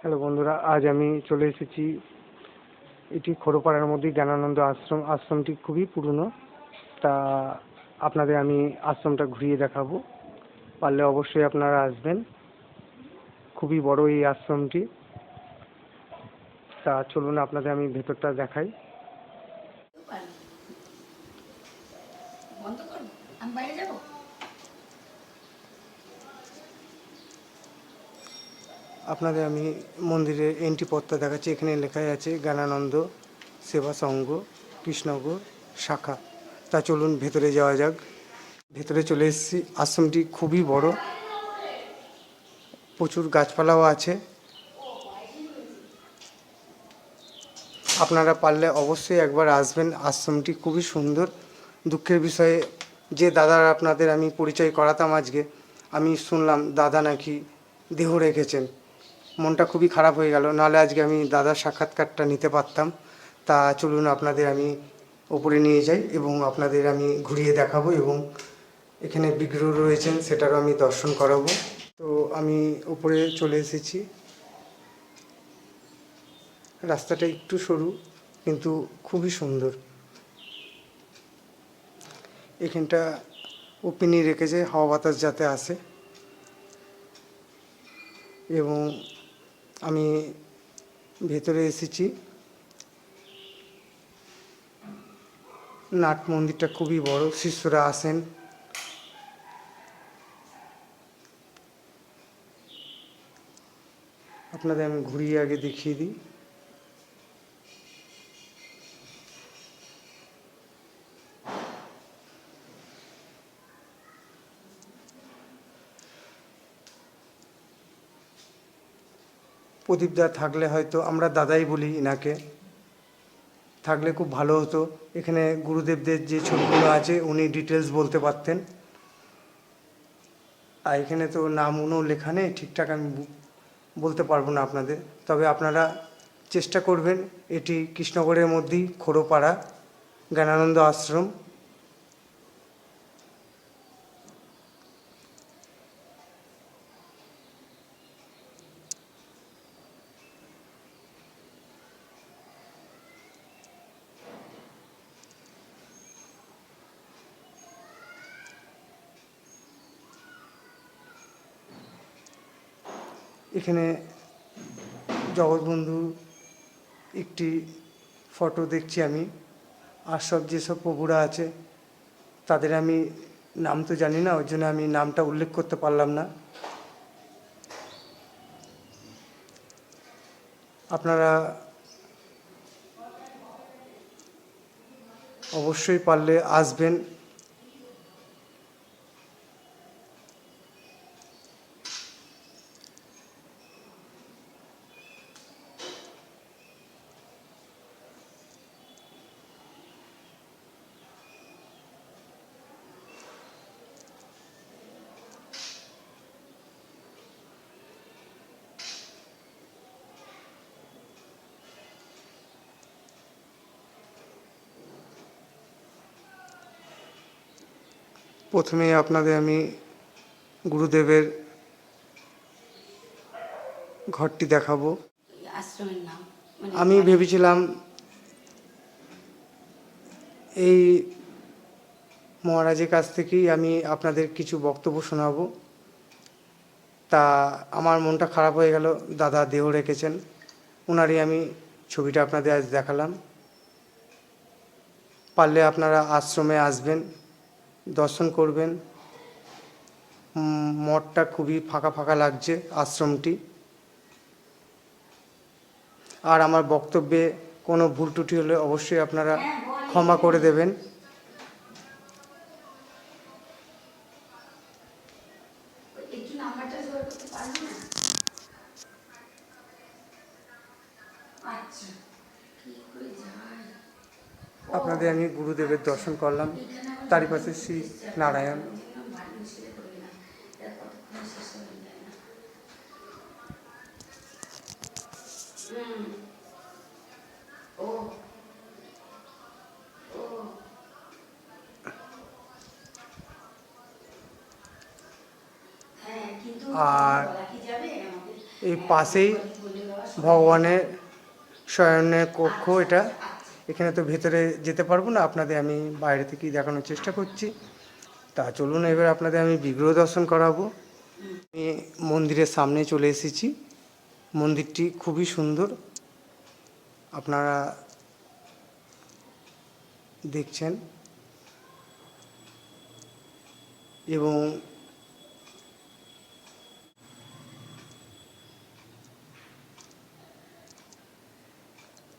Hello বন্ধুরা, আজ আমি চলে এসেছি এটি খড়োপাড়ার মধ্যেই জ্ঞানানন্দ আশ্রম। আশ্রমটি খুবই পুরনো, তা আপনাদের আমি আশ্রমটা ঘুরিয়ে দেখাবো। পারলে অবশ্যই আপনারা আসবেন। খুবই বড় এই আশ্রমটি। তা চলুন আপনাদের আমি ভেতরটা দেখাই বন্ধ করব আমি বাইরে যাব আপনাদের আমি মন্দিরের এন্ট্রি পথটা দেখাচ্ছি। এখানে লেখাই আছে জ্ঞানানন্দ সেবা সংঘ কৃষ্ণগর শাখা। তা চলুন ভেতরে যাওয়া যাক। ভেতরে চলে এসেছি। আশ্রমটি খুবই বড়। প্রচুর গাছপালাও আছে। আপনারা পারলে অবশ্যই একবার আসবেন। আশ্রমটি খুবই সুন্দর। দুঃখের বিষয়ে যে দাদার আপনাদের আমি পরিচয় করাতাম আজকে, আমি শুনলাম দাদা নাকি দেহ রেখেছেন। মনটা খুবই খারাপ হয়ে গেল। নাহলে আজকে আমি দাদার সাক্ষাৎকারটা নিতে পারতাম। তা চলুন আপনাদের আমি ওপরে নিয়ে যাই এবং আপনাদের আমি ঘুরিয়ে দেখাবো এবং এখানে বিগ্রহ রয়েছেন, সেটারও আমি দর্শন করাবো। তো আমি উপরে চলে এসেছি। রাস্তাটা একটু সরু, কিন্তু খুবই সুন্দর। এখানটা ওপেনই রেখেছে, হাওয়া বাতাস যাতে আসে। এবং আমি ভেতরে এসেছি। নাট মন্দিরটা খুবই বড়, শিষ্যরা আসেন। আপনাদের আমি ঘুরিয়ে আগে দেখিয়ে দিই। প্রদীপদা থাকলে হয়তো আমরা দাদাই বলি ইনাকে। থাকলে খুব ভালো হতো। এখানে গুরুদেবদের যে ছবিগুলো আছে, উনি ডিটেলস বলতে পারতেন। আর এখানে তো নাম উনও লেখা নেই, ঠিকঠাক আমি বলতে পারব না আপনাদের। তবে আপনারা চেষ্টা করবেন, এটি কৃষ্ণগড়ের মধ্যেই খোড়োপাড়া, জ্ঞানানন্দ আশ্রম। এখানে জগৎবন্ধু একটি ফটো দেখছি আমি, আর সব যেসব প্রভুরা আছে, তাদের আমি নাম তো জানি না, ওই জন্য আমি নামটা উল্লেখ করতে পারলাম না। আপনারা অবশ্যই পারলে আসবেন। প্রথমে আপনাদের আমি গুরুদেবের ঘরটি দেখাবো। আশ্রমের নাম মানে আমি ভেবেছিলাম এই মহারাজের কাছ থেকেই আমি আপনাদের কিছু বক্তব্য শোনাবো। তা আমার মনটা খারাপ হয়ে গেল দাদা দেহ রেখেছেন ওনারই আমি ছবিটা আপনাদের আজ দেখালাম। পারলে আপনারা আশ্রমে আসবেন। দর্শন করবেন। মঠটা খুবই ফাঁকা ফাঁকা লাগছে আশ্রমটি। আর আমার বক্তব্যে কোনো ভুল ত্রুটি হলে অবশ্যই আপনারা ক্ষমা করে দেবেন। দর্শন করলাম। তারই পাশে শ্রী নারায়ণ। আর এই পাশেই ভগবানের শয়নের কক্ষ এটা এখানে তো ভেতরে যেতে পারব না, আপনাদের আমি বাইরে থেকেই দেখানোর চেষ্টা করছি। তা চলুন, এবার আপনাদের আমি বিগ্রহ দর্শন করাবো। আমি মন্দিরের সামনে চলে এসেছি। মন্দিরটি খুবই সুন্দর। আপনারা দেখছেন। এবং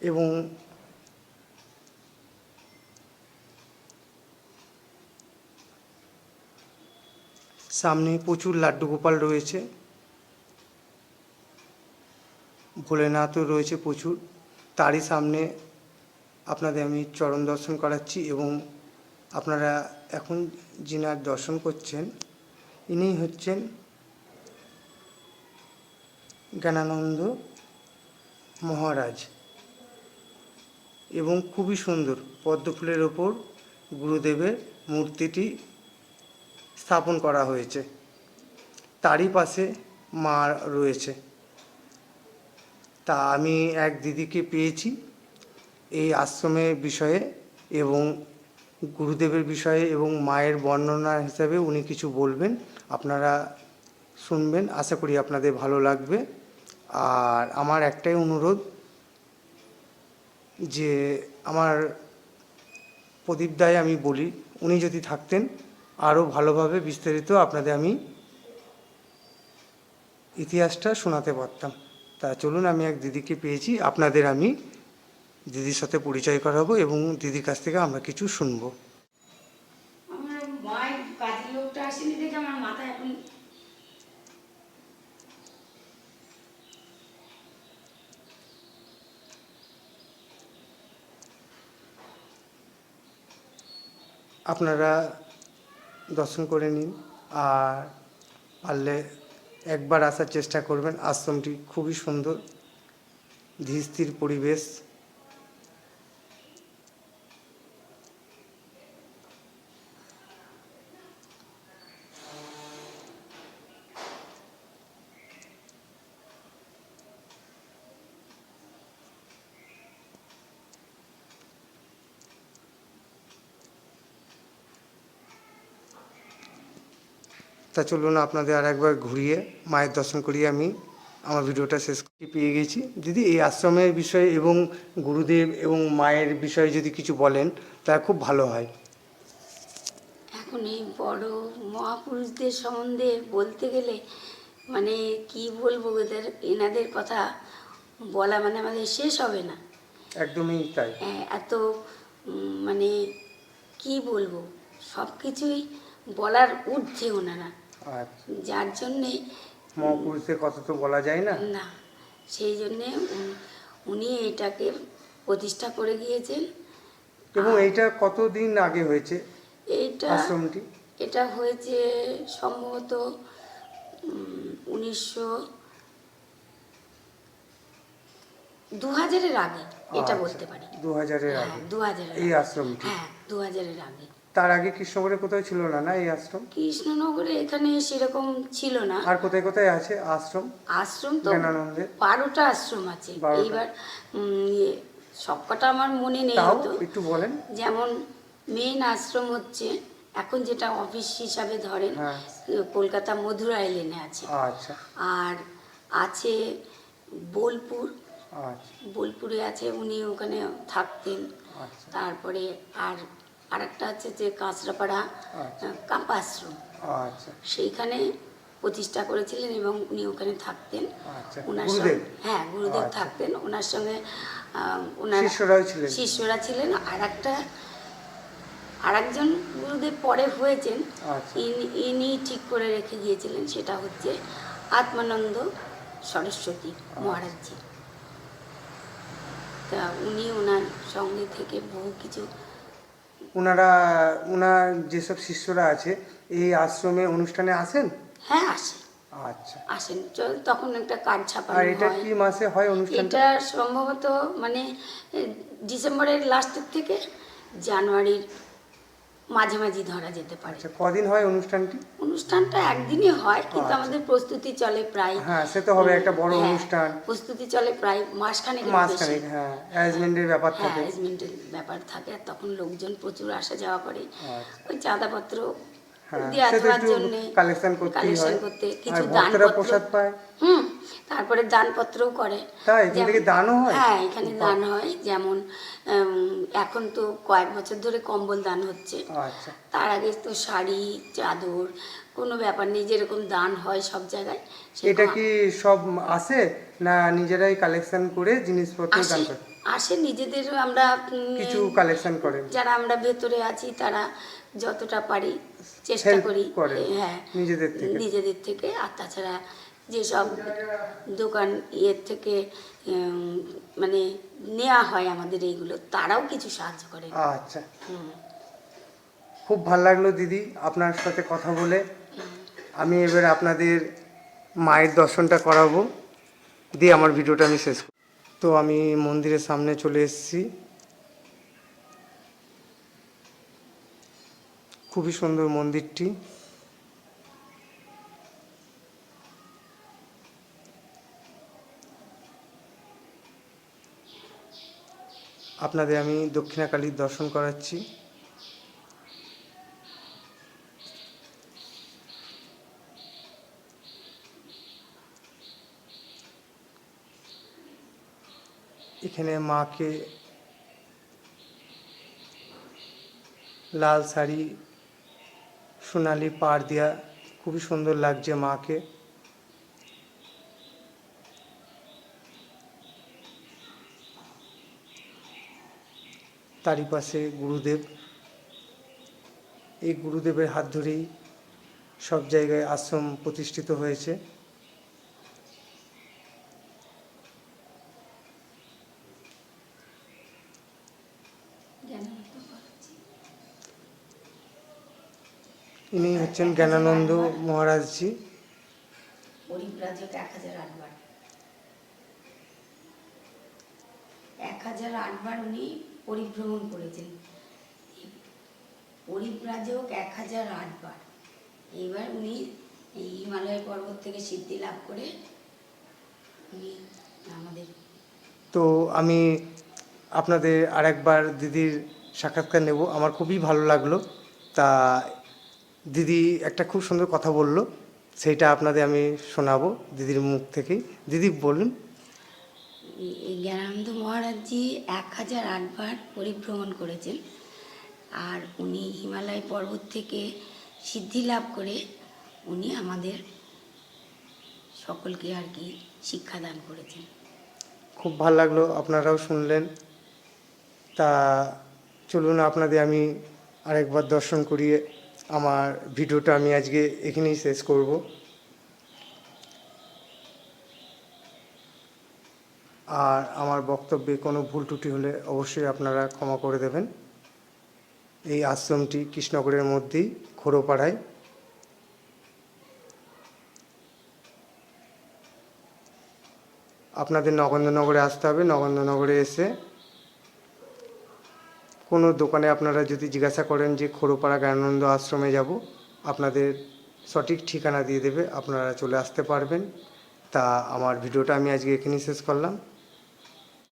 এবং সামনে প্রচুর লাড্ডু গোপাল রয়েছে। ভোলেনাথও রয়েছে প্রচুর। তারই সামনে আপনাদের আমি চরণ দর্শন করাচ্ছি এবং আপনারা এখন যিনার দর্শন করছেন ইনি হচ্ছেন জ্ঞানানন্দ মহারাজ এবং খুবই সুন্দর পদ্মফুলের ওপর গুরুদেবের মূর্তিটি স্থাপন করা হয়েছে। তারই পাশে মা রয়েছে। তা আমি এক দিদিকে পেয়েছি এই আশ্রমের বিষয়ে এবং গুরুদেবের বিষয়ে এবং মায়ের বর্ণনা হিসাবে উনি কিছু বলবেন, আপনারা শুনবেন। আশা করি আপনাদের ভালো লাগবে। আর আমার একটাই অনুরোধ যে আমার প্রদীপ দায় আমি বলি, উনি যদি থাকতেন আরও ভালোভাবে বিস্তারিত আপনাদের আমি ইতিহাসটা শোনাতে পারতাম। তা চলুন আমি এক দিদিকে পেয়েছি। আপনাদের আমি দিদির সাথে পরিচয় করাবো এবং দিদির কাছ থেকে আমরা কিছু শুনব। আমার মায়ের কাজের লোকটা আসেনি দেখে আমার মাথা এখন আপনারা দর্শন করে নিন। আর পারলে একবার আসার চেষ্টা করবেন। আশ্রমটি খুবই সুন্দর। ধীর স্থির পরিবেশ। তা চলুন আপনাদের আর একবার ঘুরিয়ে মায়ের দর্শন করিয়ে আমি আমার ভিডিওটা শেষ করে পেয়ে গেছি। দিদি এই আশ্রমের বিষয়ে এবং গুরুদেব এবং মায়ের বিষয়ে যদি কিছু বলেন তা খুব ভালো হয়। এখন এই বড় মহাপুরুষদের সম্বন্ধে বলতে গেলে মানে কি বলব এদের এনাদের কথা বলা মানে আমাদের শেষ হবে না। একদমই তাই। হ্যাঁ, এত মানে কি বলব সব কিছুই বলার ঊর্ধ্বে ওনারা। যার জন্যে মহাপুরুষের কথা তো বলা যায় না। না সেই জন্যে উনি এটাকে প্রতিষ্ঠা করে গিয়েছেন। এবং এইটা কতদিন আগে হয়েছে এইটা আশ্রমটি? এটা হয়েছে সম্ভবত উনিশশো দু হাজারের আগে এটা বলতে পারি। দু হাজারের হ্যাঁ আগে। দু হাজারের এই। আশ্রমটি? হ্যাঁ দু হাজারের আগে। তার আগে কৃষ্ণগড়ে কোথাও ছিল না না এই আশ্রম? কৃষ্ণনগরে এখানে সেরকম ছিল না। আর কোথায় কোথায় আছে আশ্রম? আশ্রম তো বারোটা আশ্রম আছে। এইবার ইয়ে, সবকটা আমার মনে নেই হয়তো। একটু বলেন। যেমন মেন আশ্রম হচ্ছে এখন যেটা অফিস হিসাবে ধরেন হ্যাঁ। কলকাতা মধুরা লেনে আছে। আচ্ছা। আর আছে বোলপুর। বোলপুরে আছে উনি ওখানে থাকতেন। আচ্ছা। তারপরে আর আরেকটা আছে যে কাঁচরাপাড়া আচ্ছা। আশ্রম আচ্ছা। সেইখানে প্রতিষ্ঠা করেছিলেন এবং উনি ওখানে থাকতেন। আচ্ছা। ওনার সঙ্গে হ্যাঁ গুরুদেব আচ্ছা। থাকতেন। ওনার সঙ্গে ওনার শিষ্যরা ছিলেন? আর একটা আর একজন গুরুদেব পরে হয়েছেন। আচ্ছা। ইনি ইনি ঠিক করে রেখে গিয়েছিলেন সেটা হচ্ছে আত্মানন্দ সরস্বতী মহারাজজি। তা উনি ওনার সঙ্গে থেকে বহু কিছু ওনারা ওনার যেসব শিষ্যরা আছে এই আশ্রমে অনুষ্ঠানে আসেন? হ্যাঁ আসেন আচ্ছা। আসেন। চল তখন একটা কার্ড ছাপানো আর এটা কি মাসে হয় অনুষ্ঠানটা? এটা সম্ভবত মানে ডিসেম্বরের লাস্টের থেকে জানুয়ারির মাঝে মাঝে ধরা যেতে পারে। আচ্ছা কদিন হয় অনুষ্ঠানটি? অনুষ্ঠানটা একদিনই হয় কিন্তু আচ্ছা। আমাদের প্রস্তুতি চলে প্রায় হ্যাঁ সে তো হবে একটা বড় হ্যাঁ, অনুষ্ঠান প্রস্তুতি চলে প্রায় মাসখানেক মাসখানেক হ্যাঁ অ্যারেঞ্জমেন্টের ব্যাপার হ্যাঁ থাকে অ্যারেঞ্জমেন্টের ব্যাপার থাকে আর তখন লোকজন প্রচুর আসা যাওয়া করে আচ্ছা। ওই চাঁদাপত্র সে দেওয়ার জন্য কালেকশন করতেই কালেকশন করতে কিছু দানপত্র পায়। হুম তারপরে দানপত্রও করে। তাই? থেকে দানও হয়? হ্যাঁ এখানে দান হয়। যেমন এখন তো কয়েক বছর ধরে কম্বল দান হচ্ছে। আচ্ছা। তার আগে তো শাড়ি চাদর কোনো ব্যাপার নেই যেরকম দান হয় সব জায়গায় এটা কি সব আসে? না নিজেরাই কালেকশন করে জিনিসপত্র দান আসে করে? আসে নিজেদের আমরা কিছু কালেকশন করেন। যারা আমরা ভেতরে আছি তারা যতটা পারি চেষ্টা করি হ্যাঁ নিজেদের থেকে। নিজেদের থেকে। আর তাছাড়া যেসব দোকান ইয়ের থেকে মানে নেওয়া হয় আমাদের এইগুলো তারাও কিছু সাহায্য করে। আচ্ছা। খুব ভালো লাগল দিদি আপনার সাথে কথা বলে। আমি এবার আপনাদের মায়ের দর্শনটা করাবো। দিয়ে আমার ভিডিওটা আমি শেষ। তো আমি মন্দিরের সামনে চলে এসেছি। খুবই সুন্দর মন্দিরটি। আপনাদের আমি দক্ষিণাকালীর দর্শন করাচ্ছি। এখানে মাকে লাল শাড়ি সোনালি পাড় দেওয়া খুবই সুন্দর লাগছে মাকে। তারই পাশে গুরুদেব। এই গুরুদেবের হাত ধরেই সব জায়গায় আশ্রম প্রতিষ্ঠিত হয়েছে। ইনি হচ্ছেন জ্ঞানানন্দ মহারাজজি। পরিব্রাজক এক হাজার আটবার। এক হাজার আটবার উনি পরিভ্রমণ করেছেন। পরিব্রাজক এক হাজার আটবার। এইবার উনি এই হিমালয় পর্বত থেকে সিদ্ধি লাভ করে উনি আমাদের তো আমি আপনাদের আরেকবার দিদির সাক্ষাৎকার নেব। আমার খুবই ভালো লাগল। তা দিদি একটা খুব সুন্দর কথা বলল সেইটা আপনাদের আমি শোনাবো দিদির মুখ থেকেই। দিদি বলুন। জ্ঞানানন্দ মহারাজজি এক হাজার আটবার পরিভ্রমণ করেছেন আর উনি হিমালয় পর্বত থেকে সিদ্ধি লাভ করে উনি আমাদের সকলকে আর কি শিক্ষাদান করেছেন। খুব ভালো লাগল আপনারাও শুনলেন। তা চলুন আপনাদের আমি আরেকবার দর্শন করিয়ে আমার ভিডিওটা আমি আজকে এখানেই শেষ করব। আর আমার বক্তব্যে কোনো ভুল ত্রুটি হলে অবশ্যই আপনারা ক্ষমা করে দেবেন। এই আশ্রমটি কৃষ্ণনগরের মধ্যেই খোড়োপাড়ায় আপনাদের নগেন্দ্রনগরে আসতে হবে, নগেন্দ্রনগরে এসে কোনো দোকানে আপনারা যদি জিজ্ঞাসা করেন যে খোরোপাড়া জ্ঞানানন্দ আশ্রমে যাব, আপনাদের সঠিক ঠিকানা দিয়ে দেবে, আপনারা চলে আসতে পারবেন। তা আমার ভিডিওটা আমি আজকে এখানেই শেষ করলাম।